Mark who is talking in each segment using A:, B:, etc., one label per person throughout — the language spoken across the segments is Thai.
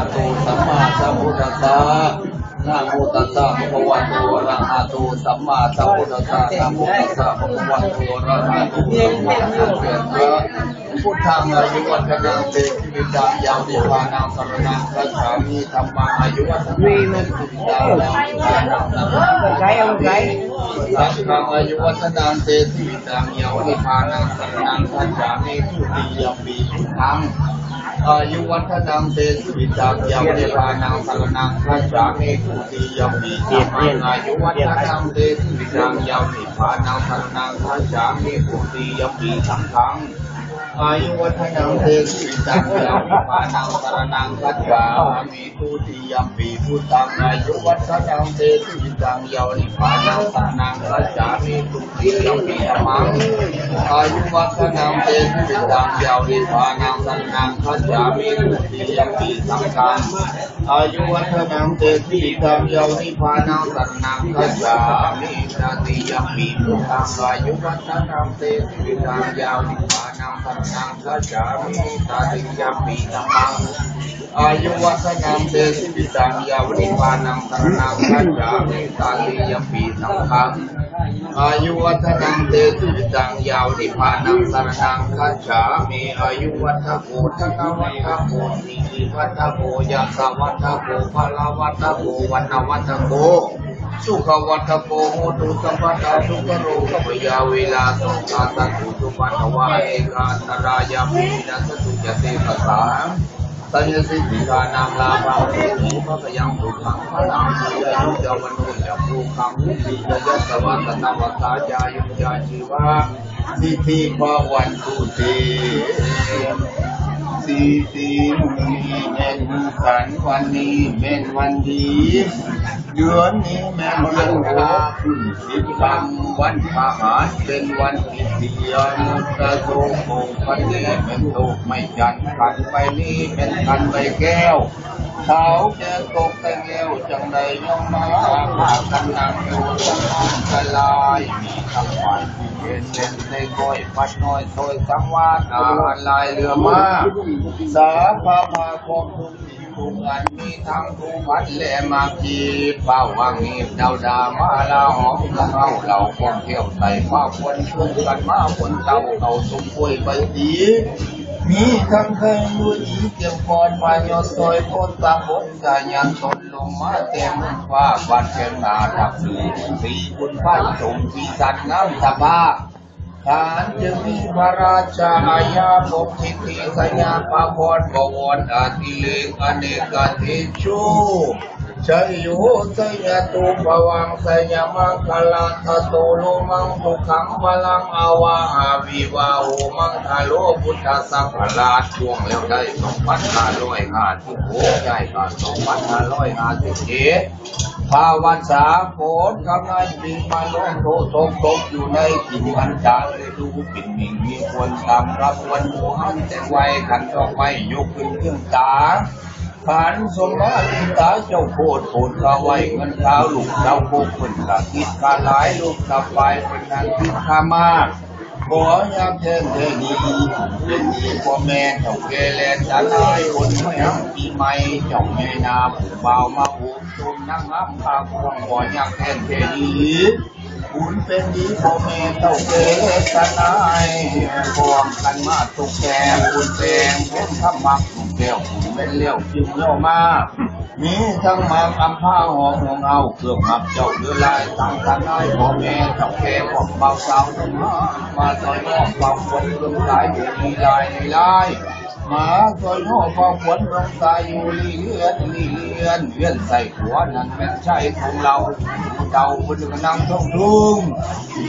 A: ะโตสัมมาสัมพุทธัสสะนะโมตัสสะภะคะวะโตอะระหะโตสัมมาสัมพุทธัสสะนะโมตัสสะภะคะวะโตอะระหะโตสัมมาสัมพุทธัสสะพุทธังอายุวัฒนังเตชิวิตังยาวนิพพานังสรณังคัจฉามิธัมมังอายุวัฒนังเตชิวิตังยาวนิพพานังสรณังคัจฉามิสังฆังอายุวัฒนังเตชิวิตังยาวนิพพานังสรณังคัจฉามิทุติยมปีพุทธัง อายุวัฒนังเตสุวิจักยาวเดวานังสรนังคัจามิภูติยมีสัมมังอายุวัฒนังเตสุวิจักยาวนิพานังสรนังคัจามิภูติยมีสังขัง อายุวัฒนังเตสุวิตังยาวนิพพานังสรนังคัจฉามิทุติยมปีพุทธังอายุวัฒนังเตสุวิตังยาวนิพพานังสรนังคัจฉามิทุติยมปีสัมมังอายุวัฒนังเตสุวิตังยาวนิพพานังสรนังคัจฉามิทุติยมปีสังฆังอายุวัฒนังเตสุวิตังยาวนิพพานังสรนังคัจฉามิตติยมปีพุทธังอายุวัฒนังเตสุวิตังยาวนิพพา นังสรนังคัจามิตติยมปีสัมมังอายุวัฒนังเตสิวิตังยาวนิพานังสรนังคัจามิตาลิยมปีสังฆังอายุวัฒนังเตสิวิตังยาวนิพานังสรนังคัจฉามิอายุวัฒโกธนวัฒโกนิวัฒโกยะสวัฒโกภลาวัฒโกวันนวัฒโก สุขวัตโกโหตุสัมปทาสุขโรกปยาเวลาสุขาตันตุสุปันวะเอกาตรายามินัสสุจเตปัสสาสัญญสิทธิกานามลาภาสุขีพระยังสุขังพลังสุยายุจาวนุจภูขังวิสิยยสวัตนวัตาจายุจาชีวะสิทธิภาวันตุเต สีสีมุนีเป็นสันวันนี้เป็นวันดีเดือนนี้แม่นเดือนคาขึ้นสิบคำวันพาหารเป็นวันที่เดียนกระโดงโงพันนี้เป็นโตกไม่จันกันไปนี้เป็นกันไปแก้ว เขาจะตกแต่แก้วจังใดย่อมมาพากันนั่งอยู่ตรงห้องกลายมีทั้งวันเป็นเล่นในก้อยปัดน้อยโซยสังวาสอาหารลายเรือมาสาพามาของทุกสิ่งทุกอันมีทั้งทุกวัดและมากีเป้าวังนีดาวดามาลาหอมละเฮาเหล่าควงเที่ยวใส่มาควรชวนกันมาคนเต่าเขาสมป่วยไปดี มีทั้งเคยดูดีเกี่ยวกอนมายอซอยโพนตามบนกายันตนลงมาเต็มฟ้าบันเชียงนาดับสีสีบุญพันสมสีสันน้ำตาบ้าฐานจึงมีพระราชาอาญาปกทิติสยามปาพรบวรอาทิเลกอเนกาทิชู ชัยโยสยตุภวังสยามังคลาทโตโลมังทุขังพลังอาวาหาวิวาโหมังคาโลพุทธสังฆราชช่วงแล้วได้สองพันห้าร้อยห้าสิบหกใหญ่กว่าสองพันห้าร้อยห้าสิบเจ็ดภาวันสาโกนกำลังปีมาลงโทตกตกอยู่ในกินมันจาเลยดูปิ่นมิ่งมีควรตามรับวันหัวหันแต่ไว้ขันต้อไม่ยกขึ้นเครื่องตา ขันสมมาลิตาเจ้าโคตรโผลกาไว้เงินข้าวลูกเจ้าโคกคนกาคิดกาหลายลูกตับไปเป็นนางคิดขามาขออยากเชิญเธอดีเป็นดีพ่อแม่เจ้าเกลแลนจันายคนไม่ฮัปีใหม่เจ้าแม่นาผู้บ่าวมา ตุนนั่งอับพาควงขออยากเชิญเธอดีบุญเป็นดีพ่อแม่เจ้าแก่จันายพวงกันมาตุกแกงบุญแดงเป็นขมักตุกแก้วบุญเป็นเลี้ยวจิ้มเลี้ยวมามีทั้งมากอำผ้าหอมหวงเอาเครื่องหับเจ้าเรือลายตั้งกันน้อยพ่อแม่เจ้าแก่บอกเบาสาวมามาซอยน้องเบาฝนเรื่องสายอยู่มีลายในลาย มาซอยน้องเบาฝนเรื่องสายอยู่ลีเลือนลีเลือนเลือนใส่หัวนั่นเป็นใช่ของเราเจ้าบนนั่งท่องลุง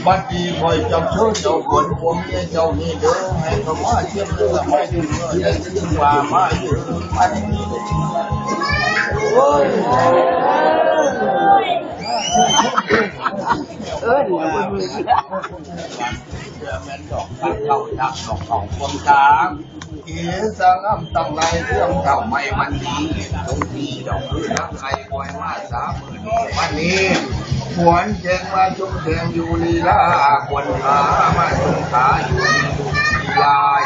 A: บัดดีคอยจ้าเชิญเจ้าฝนผมเมียเจ้านี่เด้อให้เขามาเชื่อมเรื่อไม่ถึงเมื่อได้ถึงว่ามาอยู่พันนี้
B: เอ อดีนะ
A: เดือแม่นดอกตักเข้าดักดอกของคนช้างเอีสังอ้ำตั้งไรเรื่องเก่าไม่มันดีตรงที่ดอกคือรักใครคอยมาสามหมื่นวันนี้หวนเชงมาชุมเชงอยู่ลีลาควรขามาชุมขาอยู่ลีลาย